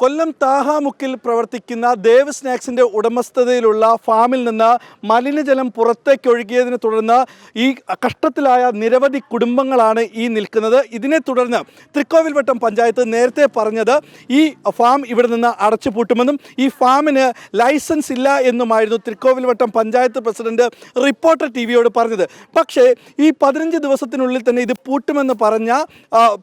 കൊല്ലം താഹാമുക്കിൽ പ്രവർത്തിക്കുന്ന ദേവ് സ്നാക്സിന്റെ ഉടമസ്ഥതയിലുള്ള ഫാമിൽ നിന്ന് മലിനജലം പുറത്തേക്ക് ഒഴുകിയതിനെ തുടർന്ന് ഈ കഷ്ടത്തിലായ നിരവധി കുടുംബങ്ങളാണ് ഈ നിൽക്കുന്നത്. ഇതിനെ തുടർന്ന് തൃക്കോവിൽവട്ടം പഞ്ചായത്ത് നേരത്തെ പറഞ്ഞത് ഈ ഫാം ഇവിടെ നിന്ന് അടച്ചുപൂട്ടുമെന്നും ഈ ഫാമിന് ലൈസൻസ് ഇല്ല എന്നുമായിരുന്നു Thrikkovilvattom panchayat president reporter T വിയോട് പറഞ്ഞത്. പക്ഷേ ഈ പതിനഞ്ച് ദിവസത്തിനുള്ളിൽ തന്നെ ഇത് പൂട്ടുമെന്ന് പറഞ്ഞ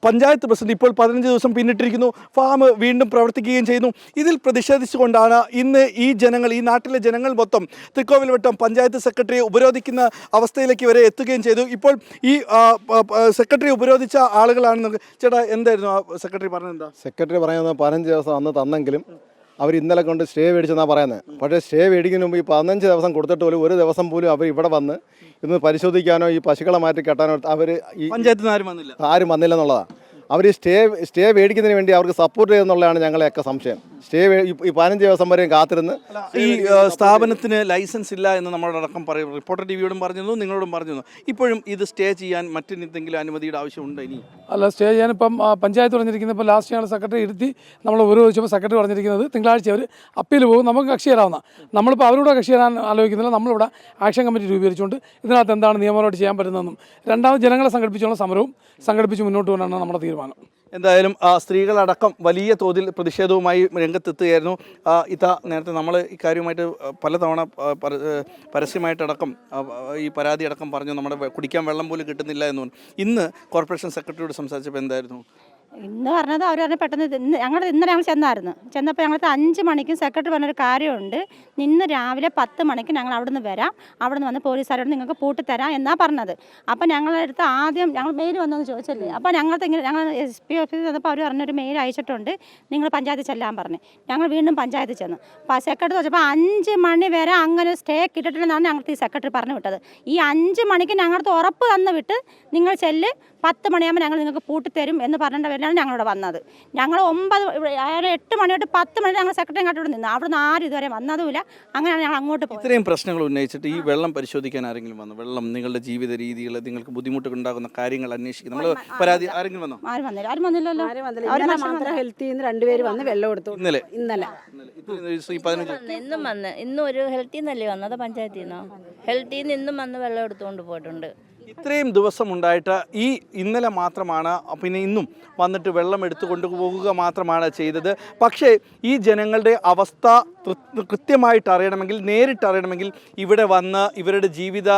പഞ്ചായത്ത് പ്രസിഡന്റ് ഇപ്പോൾ പതിനഞ്ച് ദിവസം പിന്നിട്ടിരിക്കുന്നു. ഫാം വീണ്ടും പ്രവർത്തിക്കുകയും ചെയ്യുന്നു. ഇതിൽ പ്രതിഷേധിച്ചുകൊണ്ടാണ് ഇന്ന് ഈ ജനങ്ങൾ ഈ നാട്ടിലെ ജനങ്ങൾ മൊത്തം തൃക്കോവിൽവട്ടം പഞ്ചായത്ത് സെക്രട്ടറിയെ ഉപരോധിക്കുന്ന അവസ്ഥയിലേക്ക് വരെ എത്തുകയും ചെയ്തു. ഇപ്പോൾ ഈ സെക്രട്ടറി ഉപരോധിച്ച ആളുകളാണെന്ന് ചേട്ടാ എന്തായിരുന്നു? ആ സെക്രട്ടറി പറഞ്ഞത് എന്താ? സെക്രട്ടറി പറയുന്നത് പതിനഞ്ച് ദിവസം അന്ന് തന്നെങ്കിലും അവർ ഇന്നലെ കൊണ്ട് സ്റ്റേ മേടിച്ചെന്നാണ് പറയുന്നത് പക്ഷേ സ്റ്റേ മേടിക്കുന്നതിന് മുമ്പ് ഈ പതിനഞ്ച് ദിവസം കൊടുത്തിട്ട് പോലും ഒരു ദിവസം പോലും അവർ ഇവിടെ വന്ന് ഇന്ന് പരിശോധിക്കാനോ ഈ പശുക്കളെ മാറ്റി കെട്ടാനോ അവർ ഈ പഞ്ചായത്തിൽ ആരും വന്നില്ല. ആരും വന്നില്ലെന്നുള്ളതാണ് അവർ സ്റ്റേ സ്റ്റേ മേടിക്കുന്നതിന് വേണ്ടി അവർക്ക് സപ്പോർട്ട് ചെയ്യുന്നുള്ളതാണ് ഞങ്ങളെയൊക്കെ സംശയം. സ്റ്റേ ഈ- പതിനഞ്ച് ദിവസം വരെയും കാത്തിരുന്ന് ഈ സ്ഥാപനത്തിന് ലൈസൻസ് ഇല്ല എന്ന് നമ്മളടക്കം പറയും. റിപ്പോർട്ടർ ടി വിയോടും പറഞ്ഞിരുന്നു നിങ്ങളോടും പറഞ്ഞിരുന്നു. ഇപ്പോഴും ഇത് സ്റ്റേ ചെയ്യാൻ മറ്റെന്തെങ്കിലും അനുമതിയുടെ ആവശ്യമുണ്ട് ഇനി? അല്ല സ്റ്റേ ചെയ്യാൻ ഇപ്പം പഞ്ചായത്ത് പറഞ്ഞിരിക്കുന്നത് ഇപ്പോൾ ലാസ്റ്റ് ഞങ്ങൾ സെക്രട്ടറി ഇരുത്തി നമ്മൾ ഒരു ചോദിച്ചപ്പോൾ സെക്രട്ടറി പറഞ്ഞിരിക്കുന്നത് തിങ്കളാഴ്ച അവർ അപ്പീൽ പോകും. നമുക്ക് കക്ഷി തരാവുന്ന. നമ്മളിപ്പോൾ അവരോട് കക്ഷി തരാൻ ആലോചിക്കുന്നില്ല. നമ്മളിവിടെ ആക്ഷൻ കമ്മിറ്റി രൂപീകരിച്ചുകൊണ്ട് ഇതിനകത്ത് എന്താണ് നിയമപരമായിട്ട് ചെയ്യാൻ പറ്റുന്നതെന്നും രണ്ടാമത് ജനങ്ങളെ സംഘടിപ്പിച്ചുള്ള സമരവും സംഘടിപ്പിച്ച് മുന്നോട്ട് പോകാനാണ് നമ്മുടെ തീരുമാനം. എന്തായാലും ആ, സ്ത്രീകളടക്കം വലിയ തോതിൽ പ്രതിഷേധവുമായി രംഗത്തെത്തുകയായിരുന്നു. ഇത നേരത്തെ നമ്മൾ ഇക്കാര്യമായിട്ട് പലതവണ പരസ്യമായിട്ടടക്കം ഈ പരാതി അടക്കം പറഞ്ഞു നമ്മുടെ കുടിക്കാൻ വെള്ളം പോലും കിട്ടുന്നില്ല എന്ന് പറഞ്ഞു ഇന്ന് കോർപ്പറേഷൻ സെക്രട്ടറിയോട് സംസാരിച്ചപ്പോൾ എന്തായിരുന്നു? ഇന്ന് പറഞ്ഞത് അവർ പറഞ്ഞ പെട്ടെന്ന് ഇന്ന് ഞങ്ങൾ ഇന്നലെ ഞങ്ങൾ ചെന്നായിരുന്നു. ചെന്നപ്പോൾ ഞങ്ങൾക്ക് അഞ്ച് മണിക്കും സെക്രട്ടറി പറഞ്ഞൊരു കാര്യമുണ്ട്. ഇന്ന് രാവിലെ പത്ത് മണിക്ക് ഞങ്ങൾ അവിടെ നിന്ന് വരാം. അവിടെ നിന്ന് വന്ന് പോലീസുകാരോട് നിങ്ങൾക്ക് പൂട്ടിത്തരാം എന്നാണ് പറഞ്ഞത്. അപ്പോൾ ഞങ്ങളുടെ അടുത്ത് ആദ്യം ഞങ്ങൾ മെയിൽ വന്നതെന്ന് ചോദിച്ചല്ലേ? അപ്പോൾ ഞങ്ങൾക്ക് ഇങ്ങനെ ഞങ്ങൾ എസ് പി ഓഫീസിൽ ചെന്നപ്പോൾ അവർ പറഞ്ഞൊരു മെയിൽ അയച്ചിട്ടുണ്ട്. നിങ്ങൾ പഞ്ചായത്തിൽ ചെല്ലാൻ പറഞ്ഞു. ഞങ്ങൾ വീണ്ടും പഞ്ചായത്തിൽ ചെന്നു. അപ്പോൾ സെക്രട്ടറി ചോദിച്ചപ്പോൾ അഞ്ച് മണി വരെ അങ്ങനെ സ്റ്റേ കിട്ടിട്ടില്ലെന്നാണ് ഞങ്ങൾക്ക് ഈ സെക്രട്ടറി പറഞ്ഞു വിട്ടത്. ഈ അഞ്ച് മണിക്ക് ഞങ്ങൾക്ക് ഉറപ്പ് തന്നു വിട്ട് നിങ്ങൾ ചെല്ല്. പത്ത് മണിയാകുമ്പോൾ ഞങ്ങൾ നിങ്ങൾക്ക് പൂട്ടിത്തരും എന്ന് പറഞ്ഞിട്ട് പേരിലാണ് ഞങ്ങളിവിടെ വന്നത്. ഞങ്ങൾ ഒമ്പത് അയാൾ എട്ട് മണി തൊട്ട് പത്ത് മണി ഞങ്ങൾ സെക്രട്ടറി കാട്ടിവിടെ നിന്ന്. അവിടെ നിന്ന് ആരും ഇതുവരെ വന്നതുമില്ല. അങ്ങനെയാണ് ഞങ്ങൾ അങ്ങോട്ട് പോയത്. ഇത്രയും പ്രശ്നങ്ങൾ ഉന്നയിച്ചിട്ട് ഈ വെള്ളം പരിശോധിക്കാൻ ആരെങ്കിലും വന്നു? വെള്ളം നിങ്ങളുടെ ജീവിത രീതികൾ നിങ്ങൾക്ക് ബുദ്ധിമുട്ട് ഉണ്ടാകുന്ന കാര്യങ്ങൾ അന്വേഷിക്കും നമ്മൾ പരാതി ആരെങ്കിലും വന്നോ? ആരും വന്നില്ല. ആരും വന്നില്ലല്ലോ. ആരും വന്നില്ല. അവർ മാത്രം ഹെൽത്തിൽ നിന്ന് രണ്ടുപേര് വന്ന് വെള്ളം എടുത്തു. ഇന്നലെ. ഇന്നലെ. ഇന്നും വന്ന് ഇന്നും ഒരു ഹെൽത്തിൽ നിന്നല്ലേ വന്നത്? പഞ്ചായത്തിൽ നിന്നോ ഹെൽത്തിൽ നിന്ന് ഇന്നും വന്ന് വെള്ളം എടുത്തുകൊണ്ട് പോയിട്ടുണ്ട്. ഇത്രയും ദിവസം ഉണ്ടായിട്ട് ഈ ഇന്നലെ മാത്രമാണ് പിന്നെ ഇന്നും വന്നിട്ട് വെള്ളം എടുത്തു കൊണ്ടുപോകുക മാത്രമാണ് ചെയ്തത്. പക്ഷേ ഈ ജനങ്ങളുടെ അവസ്ഥ കൃത്യമായിട്ട് അറിയണമെങ്കിൽ നേരിട്ട് അറിയണമെങ്കിൽ ഇവിടെ വന്ന് ഇവരുടെ ജീവിത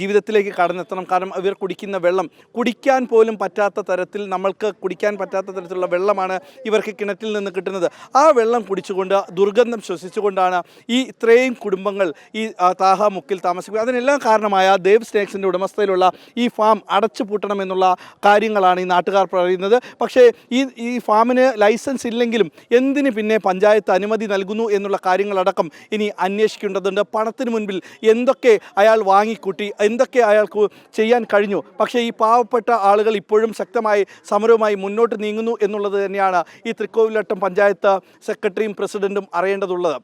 ജീവിതത്തിലേക്ക് കടന്നെത്തണം. കാരണം ഇവർ കുടിക്കുന്ന വെള്ളം കുടിക്കാൻ പോലും പറ്റാത്ത തരത്തിൽ നമ്മൾക്ക് കുടിക്കാൻ പറ്റാത്ത തരത്തിലുള്ള വെള്ളമാണ് ഇവർക്ക് കിണറ്റിൽ നിന്ന് കിട്ടുന്നത്. ആ വെള്ളം കുടിച്ചുകൊണ്ട് ദുർഗന്ധം ശ്വസിച്ചുകൊണ്ടാണ് ഈ ഇത്രയും കുടുംബങ്ങൾ ഈ താഹ മുക്കിൽ താമസിക്കുക അതിനെല്ലാം കാരണമായ ദേവ് സ്നേക്സിന്റെ ഉടമസ്ഥയിലുള്ള ഈ ഫാം അടച്ചു പൂട്ടണമെന്നുള്ള കാര്യങ്ങളാണ് ഈ നാട്ടുകാർ പറയുന്നത്. പക്ഷേ ഈ ഈ ഫാമിന് ലൈസൻസ് ഇല്ലെങ്കിലും എന്തിന് പിന്നെ പഞ്ചായത്ത് അനുമതി നൽകുന്നു എന്നുള്ള കാര്യങ്ങളടക്കം ഇനി അന്വേഷിക്കേണ്ടതുണ്ട്. പണത്തിന് മുൻപിൽ എന്തൊക്കെ അയാൾ വാങ്ങിക്കൂട്ടി എന്തൊക്കെ അയാൾക്ക് ചെയ്യാൻ കഴിഞ്ഞു. പക്ഷേ ഈ പാവപ്പെട്ട ആളുകൾ ഇപ്പോഴും ശക്തമായി സമരവുമായി മുന്നോട്ട് നീങ്ങുന്നു എന്നുള്ളത് തന്നെയാണ് ഈ തൃക്കോവിലട്ടം പഞ്ചായത്ത് സെക്രട്ടറിയും പ്രസിഡന്റും അറിയേണ്ടതുള്ളത്.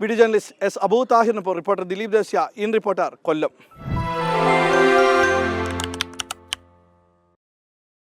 Video journalist S. അബൂ താഹിറിനൊപ്പം റിപ്പോർട്ടർ ദിലീപ് ദേശ്യ ഇൻ റിപ്പോർട്ടർ കൊല്ലം.